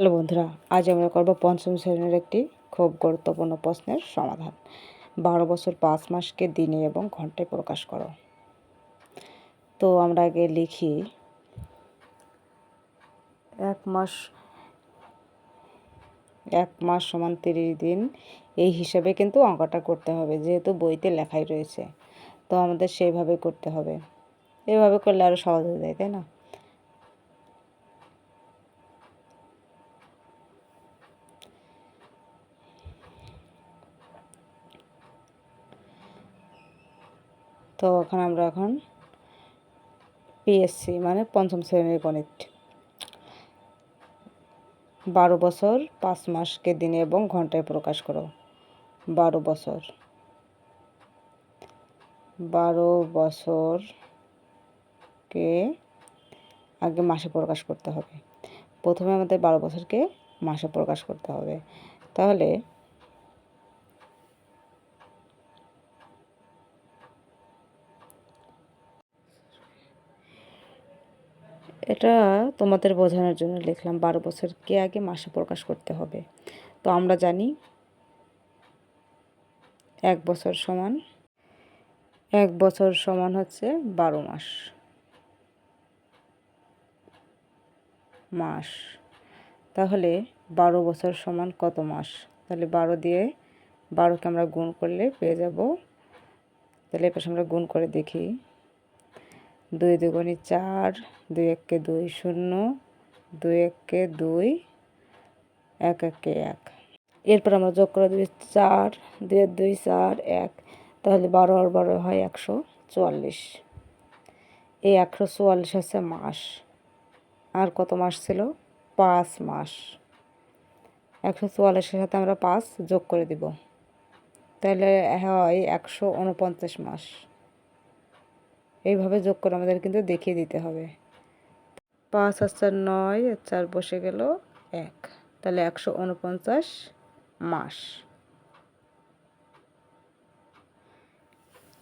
Hello বন্ধুরা, আজ আমরা করব পঞ্চম শ্রেণির একটি খুব গুরুত্বপূর্ণ প্রশ্নের সমাধান। বারো বছর পাঁচ মাসকে দিনে এবং ঘন্টায় প্রকাশ করো। তো আমরা আগে লিখি, এক মাস এক মাস সমান তিরিশ দিন, এই হিসাবে কিন্তু অঙ্কটা করতে হবে, যেহেতু বইতে লেখাই রয়েছে। তো আমাদের সেইভাবে করতে হবে। এভাবে করলে আরও সহজ হয়ে যায়, তাই না? তো ওখানে আমরা এখন পিএসসি মানে পঞ্চম শ্রেণির গণিত। বারো বছর, পাঁচ মাসকে দিনে এবং ঘন্টায় প্রকাশ করো। বারো বছর। বারো বছরকে আগে মাসে প্রকাশ করতে হবে। প্রথমে আমাদের বারো বছরকে মাসে প্রকাশ করতে হবে। তাহলে এটা তোমাদের বোঝানোর জন্য লিখলাম, বারো বছরকে আগে মাসে প্রকাশ করতে হবে। তো আমরা জানি এক বছর সমান, এক বছর সমান হচ্ছে বারো মাস। মাস। তাহলে বারো বছর সমান কত মাস? তাহলে বারো দিয়ে বারোকে আমরা গুণ করলে পেয়ে যাব। তাহলে এপাশে আমরা গুণ করে দেখি। দুই দুগুণি চার, দুই এককে দুই শূন্য, দুই এককে দুই, এক এককে এক। এরপর আমরা যোগ করে দিই চার, দুই দুই চার, এক। তাহলে বারো আর বারো হয় একশো চুয়াল্লিশ। এই একশো চুয়াল্লিশ হচ্ছে মাস। আর কত মাস ছিল? পাঁচ মাস। একশো চুয়াল্লিশের সাথে আমরা পাঁচ যোগ করে দিব। তাহলে হয় একশো উনপঞ্চাশ মাস। এইভাবে যোগ করে আমাদের কিন্তু দেখিয়ে দিতে হবে। পাঁচ আর চার নয় আর চার বসে গেল এক। তাহলে একশো উনপঞ্চাশ মাস।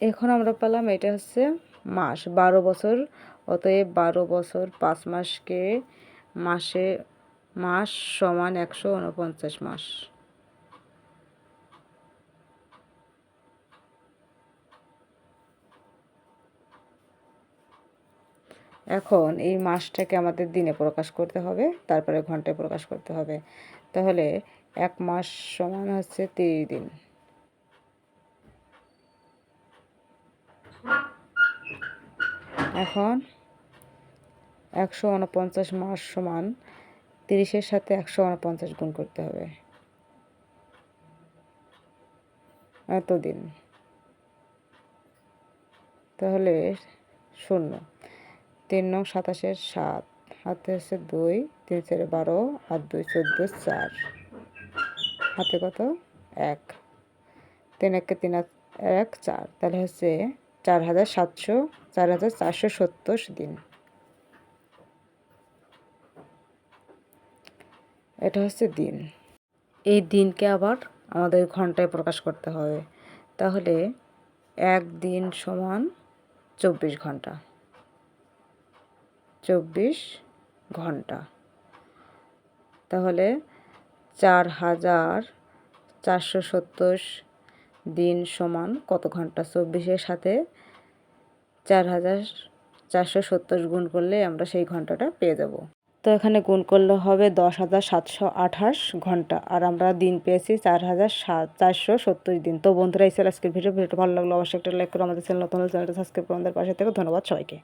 এখন আমরা পেলাম এটা হচ্ছে মাস, বারো বছর। অতএব বারো বছর পাঁচ মাসকে মাসে মাস সমান একশো উনপঞ্চাশ মাস। এখন এই মাসটাকে আমাদের দিনে প্রকাশ করতে হবে, তারপরে ঘন্টায় প্রকাশ করতে হবে। তাহলে এক মাস সমান হচ্ছে তিরিশ দিন। এখন একশো উনপঞ্চাশ মাস সমান তিরিশের সাথে একশো উনপঞ্চাশ গুণ করতে হবে। এতদিন। তাহলে শূন্য। তিন নং সাতাশের সাত, হাতে হচ্ছে দুই, তিন চারে বারো আর দুই চোদ্দ চার। হাতে কত? এক। তিন একে তিন এক, চার। তাহলে হচ্ছে চার হাজার সাতশো, চার হাজার চারশো সত্তর দিন। এটা হচ্ছে দিন। এই দিনকে আবার আমাদের ঘন্টায় প্রকাশ করতে হবে। তাহলে এক দিন সমান চব্বিশ ঘণ্টা। চব্বিশ ঘণ্টা। তাহলে চার হাজার চারশো সত্তর দিন সমান কত ঘণ্টা? চব্বিশের সাথে চার হাজার চারশো সত্তর গুণ করলে আমরা সেই ঘন্টাটা পেয়ে যাব। তো এখানে গুণ করলে হবে দশ হাজার সাতশো আঠাশ ঘণ্টা। আর আমরা দিন পেয়েছি চার হাজার সাত চারশো সত্তর দিন। তো বন্ধুরা, এই আজকের ভিডিও। ভিডিওটা ভালো লাগল অবশ্যই একটা লাইক করে। আমাদের চ্যানেল নতুন চ্যানেলটা সাবস্ক্রাইব করে। আমাদের পাশে থেকে। ধন্যবাদ সবাইকে।